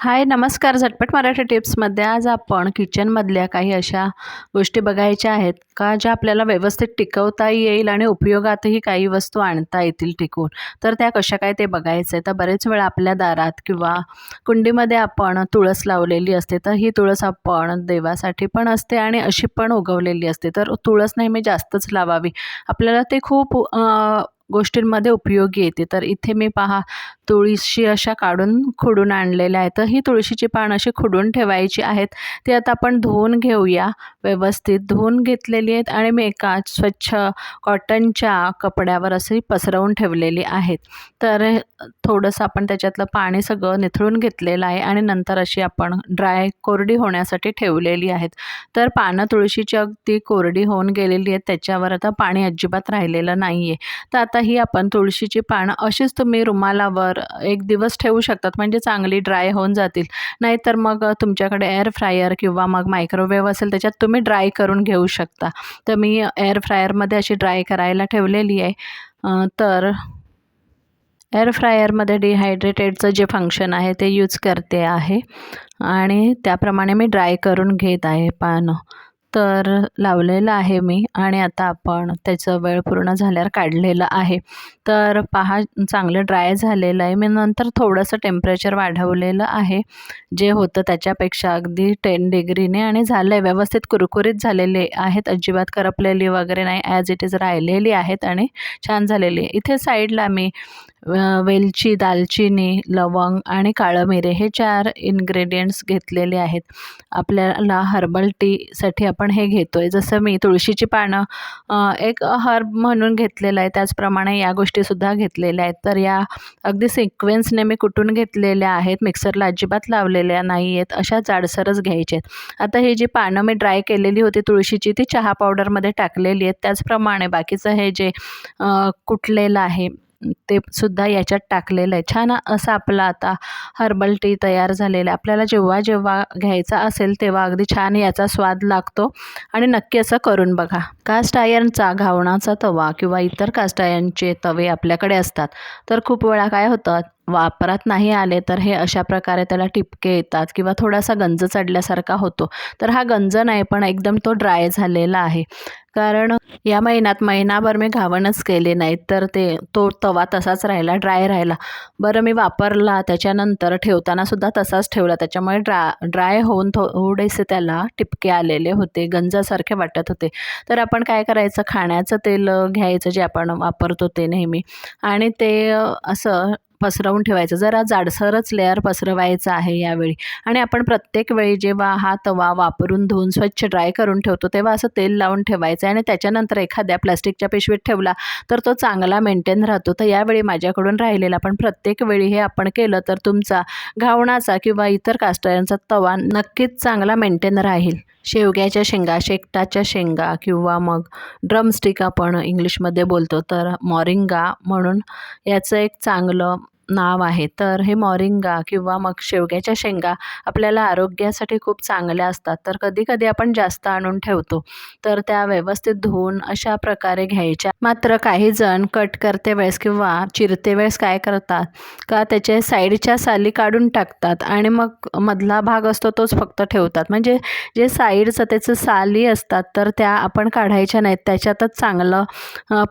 हाय नमस्कार. झटपट मराठी टिप्समध्ये आज आपण किचनमधल्या काही अशा गोष्टी बघायच्या आहेत का ज्या आपल्याला व्यवस्थित टिकवता येईल आणि उपयोगातही काही वस्तू आणता येतील टिकून. तर त्या कशा काय ते बघायचं आहे तर बरेच वेळा आपल्या दारात किंवा कुंडीमध्ये आपण तुळस लावलेली असते तर ही तुळस आपण देवासाठी पण असते आणि अशी पण उगवलेली असते. तर तुळस नेहमी जास्तच लावावी. आपल्याला ते खूप गोष्टींमध्ये उपयोगी येते. तर इथे मी पहा तुळशी अशा काढून खुडून आणलेल्या आहेत. तर ही तुळशीची पानं अशी खुडून ठेवायची आहेत. ती आता आपण धुवून घेऊया व्यवस्थित. धुवून घेतलेली आहेत आणि मी एका स्वच्छ कॉटनच्या कपड्यावर अशी पसरवून ठेवलेली आहेत. तर थोडंसं आपण त्याच्यातलं पाणी सगळं निथळून घेतलेलं आहे आणि नंतर अशी आपण ड्राय कोरडी होण्यासाठी ठेवलेली आहेत. तर पानं तुळशीची अगदी कोरडी होऊन गेलेली आहेत. त्याच्यावर आता पाणी अजिबात राहिलेलं नाही आहे तर आता ही आपण तुळशीची पानं अशीच तुम्ही रुमालावर एक दिवस ठेवू शकतात म्हणजे चांगली ड्राय होऊन जातील. नाहीतर मग तुमच्याकडे एअर फ्रायर किंवा मग मायक्रोवेव्ह असेल त्याच्यात तुम्ही ड्राय करून घेऊ शकता. तर मी एअर फ्रायरमध्ये अशी ड्राय करायला ठेवलेली आहे. तर एअर फ्रायरमध्ये डिहायड्रेटेडचं जे फंक्शन आहे ते यूज करते आहे. आणि त्याप्रमाणे मी ड्राय करून घेत आहे पानं. तर लावलेलं आहे मी आणि आता आपण त्याचं वेळ पूर्ण झाल्यावर काढलेलं आहे. तर पहा चांगलं ड्राय झालेलं आहे. मी नंतर थोडंसं टेम्परेचर वाढवलेलं आहे. जे होतं त्याच्यापेक्षा अगदी टेन डिग्रीने आणि झालं आहे व्यवस्थित कुरकुरीत झालेले आहेत. अजिबात करपलेली वगैरे नाही. ॲज इट इज राहिलेली आहेत आणि छान झालेली इथे साईडला मी वेलची दालचिनी लवंग आणि काळं मिरे हे चार इन्ग्रेडियंट्स घेतलेले आहेत. आपल्याला हर्बल टीसाठी आपण आपण हे घेतो आहे जसं मी तुळशीची पानं एक हर्ब म्हणून घेतलेलं आहे. त्याचप्रमाणे या गोष्टीसुद्धा घेतलेल्या आहेत. तर या अगदी सिक्वेन्सने मी कुटून घेतलेल्या आहेत मिक्सरला अजिबात लावलेल्या नाही आहेत अशा जाडसरच घ्यायच्या आहेत. आता ही जी पानं मी ड्राय केलेली होती तुळशीची ती चहा पावडरमध्ये टाकलेली आहेत. त्याचप्रमाणे बाकीचं हे जे कुठलेलं कुटलेलं आहे ते सुद्धा याच्यात टाकलेलं आहे. छान असं आपला आता हर्बल टी तयार झालेला आहे. आपल्याला जेव्हा जेव्हा घ्यायचा असेल तेव्हा अगदी छान याचा स्वाद लागतो आणि नक्की असं करून बघा. कास्ट आयर्नचा घावणाचा तवा किंवा इतर कास्ट आयर्नचे तवे आपल्याकडे असतात. तर खूप वेळा काय होतं वापरात नाही आले तर हे अशा प्रकारे त्याला टिपके येतात किंवा थोडासा गंज चढल्यासारखा होतो. तर हा गंज नाही पण एकदम तो ड्राय झालेला आहे. कारण या महिन्यात महिनाभर मी घावणच केले नाहीत तर ते तो तवा तसाच राहिला ड्राय राहिला. बरं मी वापरला. त्याच्यानंतर ठेवताना सुद्धा तसाच ठेवला. त्याच्यामुळे ड्रा ड्राय होऊन थोडेसे त्याला टिपके आलेले होते. गंजासारखे वाटत होते. तर आपण काय करायचं? खाण्याचं तेल घ्यायचं जे आपण वापरतो ते नेहमी. आणि ते असं पसरवून ठेवायचं. जरा जाडसरच लेअर पसरवायचं आहे यावेळी. आणि आपण प्रत्येक वेळी जेव्हा हा तवा वापरून धुवून स्वच्छ ड्राय करून ठेवतो तेव्हा असं तेल लावून ठेवायचं आहे आणि त्याच्यानंतर एखाद्या प्लास्टिकच्या पिशवीत ठेवला तर तो चांगला मेंटेन राहतो. तर यावेळी माझ्याकडून राहिलेला पण प्रत्येक वेळी हे आपण केलं तर तुमचा घावणाचा किंवा इतर कास्टायांचा तवा नक्कीच चांगला मेंटेन राहील. शेवग्याच्या शेंगा शेकटाच्या शेंगा किंवा मग ड्रमस्टिक आपण इंग्लिशमध्ये बोलतो तर मॉरिंगा म्हणून याचं एक चांगलं नाव आहे. तर हे मॉरिंगा किंवा मग शेवग्याच्या शेंगा आपल्याला आरोग्यासाठी खूप चांगल्या असतात. तर कधी कधी आपण जास्त आणून ठेवतो. तर त्या व्यवस्थित धुवून अशा प्रकारे घ्यायच्या. मात्र काही जण कट करते वेळेस किंवा चिरते वेळेस काय करतात? का त्याचे साईडच्या साली काढून टाकतात आणि मग मधला भाग असतो तोच फक्त ठेवतात. म्हणजे जे साईडचं त्याचं साली असतात तर त्या आपण काढायच्या नाहीत. त्याच्यातच चांगलं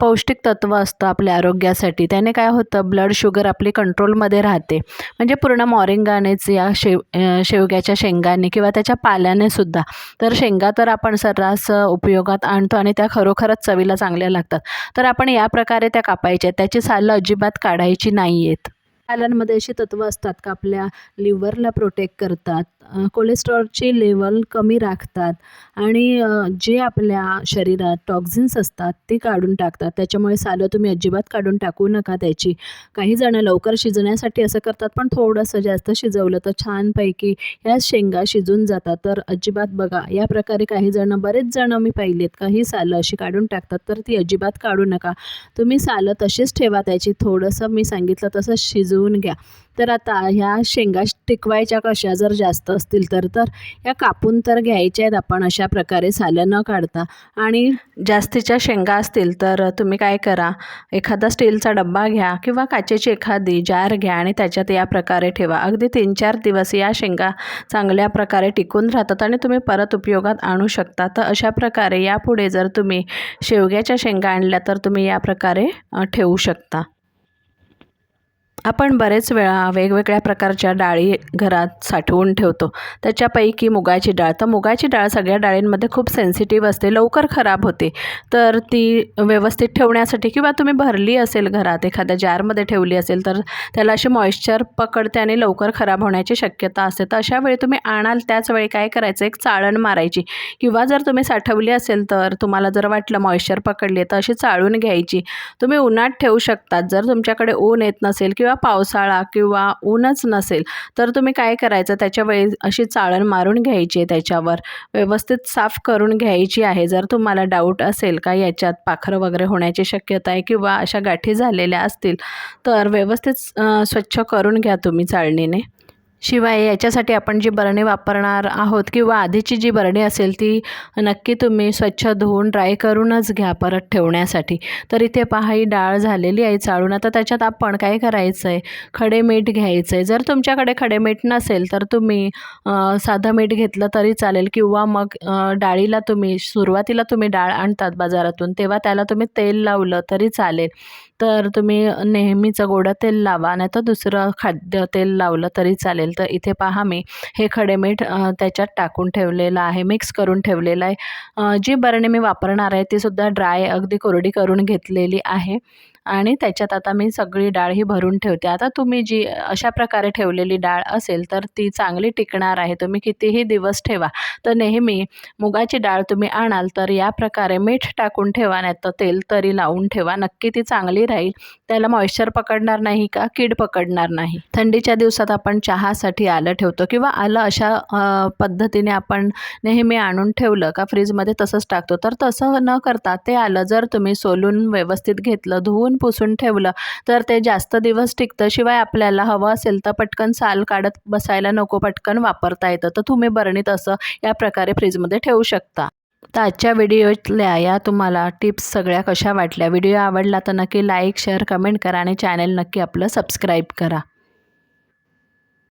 पौष्टिक तत्व असतं आपल्या आरोग्यासाठी. त्याने काय होतं? ब्लड शुगर आपली कंट्रोलमध्ये राहते. म्हणजे पूर्ण मॉरिंगानेच या शेव शेवग्याच्या शेंगाने किंवा त्याच्या पाल्याने सुद्धा. तर शेंगा तर आपण सर्रास उपयोगात आणतो आणि त्या खरोखरच चवीला चांगल्या लागतात. तर आपण या प्रकारे त्या कापायच्या त्याची सालं अजिबात काढायची नाही आहेत पाल्यांमध्ये अशी तत्त्व असतात का? आपल्या लिव्हरला प्रोटेक्ट करतात. कोलेस्ट्रॉलची लेवल कमी राखतात आणि जे आपल्या शरीरात टॉक्झिन्स असतात ते काढून टाकतात. त्याच्यामुळे सालं तुम्ही अजिबात काढून टाकू नका त्याची. काही जणं लवकर शिजण्यासाठी असं करतात पण थोडंसं जास्त शिजवलं तर छानपैकी ह्या शेंगा शिजून जातात. तर अजिबात बघा या प्रकारे काही जणं बरेच जणं मी पाहिलेत काही सालं अशी काढून टाकतात तर ती अजिबात काढू नका. तुम्ही सालं तशीच ठेवा त्याची. थोडंसं मी सांगितलं तसं शिजू शिजवून घ्या. तर आता ह्या शेंगा टिकवायच्या कशा? जर जास्त असतील तर तर या कापून तर घ्यायच्या आहेत आपण अशा प्रकारे सालं न काढता. आणि जास्तीच्या शेंगा असतील तर तुम्ही काय करा? एखादा स्टीलचा डब्बा घ्या किंवा काचेची एखादी जार घ्या आणि त्याच्यात या प्रकारे ठेवा. अगदी तीन चार दिवस या शेंगा चांगल्या प्रकारे टिकून राहतात आणि तुम्ही परत उपयोगात आणू शकता. तर अशा प्रकारे यापुढे जर तुम्ही शेवग्याच्या शेंगा आणल्या तर तुम्ही या प्रकारे ठेवू शकता. आपण बरेच वेळा वेगवेगळ्या प्रकारच्या डाळी घरात साठवून ठेवतो. त्याच्यापैकी मुगाची डाळ. तर मुगाची डाळ सगळ्या डाळींमध्ये खूप सेन्सिटिव्ह असते लवकर खराब होते. तर ती व्यवस्थित ठेवण्यासाठी किंवा तुम्ही भरली असेल घरात एखाद्या जारमध्ये ठेवली असेल तर त्याला अशी मॉइश्चर पकडते आणि लवकर खराब होण्याची शक्यता असते. तर अशा वेळी तुम्ही आणाल त्याच वेळी काय करायचं? एक चाळण मारायची. किंवा जर तुम्ही साठवली असेल तर तुम्हाला जर वाटलं मॉइश्चर पकडली तर अशी चाळून घ्यायची. तुम्ही उन्हात ठेवू शकतात. जर तुमच्याकडे ऊन येत नसेल किंवा पावसाळा किंवा ऊनच नसेल तर तुम्ही काय करायचं? त्याच्यावेळी अशी चाळण मारून घ्यायची आहे त्याच्यावर. व्यवस्थित साफ करून घ्यायची आहे. जर तुम्हाला डाऊट असेल का याच्यात पाखरं वगैरे होण्याची शक्यता आहे किंवा अशा गाठी झालेल्या असतील तर व्यवस्थित स्वच्छ करून घ्या तुम्ही चाळणीने. शिवाय याच्यासाठी आपण जी बरणी वापरणार आहोत किंवा आधीची जी बरणी असेल ती नक्की तुम्ही स्वच्छ धुवून ड्राय करूनच घ्या परत ठेवण्यासाठी. तर इथे पहा ही डाळ झालेली आहे चाळून. आता त्याच्यात आपण काय करायचं आहे खडे मीठ घ्यायचं आहे जर तुमच्याकडे खडे मीठ नसेल तर तुम्ही साधं मीठ घेतलं तरी चालेल किंवा मग डाळीला तुम्ही सुरुवातीला तुम्ही डाळ आणतात बाजारातून तेव्हा त्याला तुम्ही तेल लावलं तरी चालेल. तर तुम्ही नेहमीचं गोडं तेल लावा नाही तर दुसरं खाद्य तेल लावलं तरी चालेल. तर इथे पहा मी हे खडे मीठ त्याच्यात टाकून ठेवलेलं आहे मिक्स करून ठेवलेलं आहे. जी बरणी मी वापरणार आहे ती सुद्धा ड्राय अगदी कोरडी करून घेतलेली आहे. आणि त्याच्यात आता मी सगळी डाळ ही भरून ठेवते. आता तुम्ही जी अशा प्रकारे ठेवलेली डाळ असेल तर ती चांगली टिकणार आहे. तुम्ही कितीही दिवस ठेवा तर नेहमी मुगाची डाळ तुम्ही आणाल तर या प्रकारे मीठ टाकून ठेवा नाही तर तेल तरी लावून ठेवा. नक्की ती चांगली राहील. त्याला मॉइश्चर पकडणार नाही का? कीड पकडणार नाही. थंडीच्या दिवसात आपण चहासाठी आलं ठेवतो किंवा आलं अशा पद्धतीने आपण नेहमी आणून ठेवलं का? फ्रीजमध्ये तसंच टाकतो. तर तसं न करता ते आलं जर तुम्ही सोलून व्यवस्थित घेतलं धुवून पुसून ठेवलं. तर ते जास्त दिवस टिकतं शिवाय आपल्याला हवं असेल तर पटकन साल काढत बसायला नको पटकन वापरता येतं. तर तुम्ही बरणीत असं या प्रकारे फ्रीजमध्ये ठेवू शकता. तर आजच्या व्हिडिओतल्या या तुम्हाला टिप्स सगळ्या कशा वाटल्या? व्हिडिओ आवडला तर नक्की लाईक शेअर कमेंट करा आणि चॅनल नक्की आपलं सबस्क्राईब करा.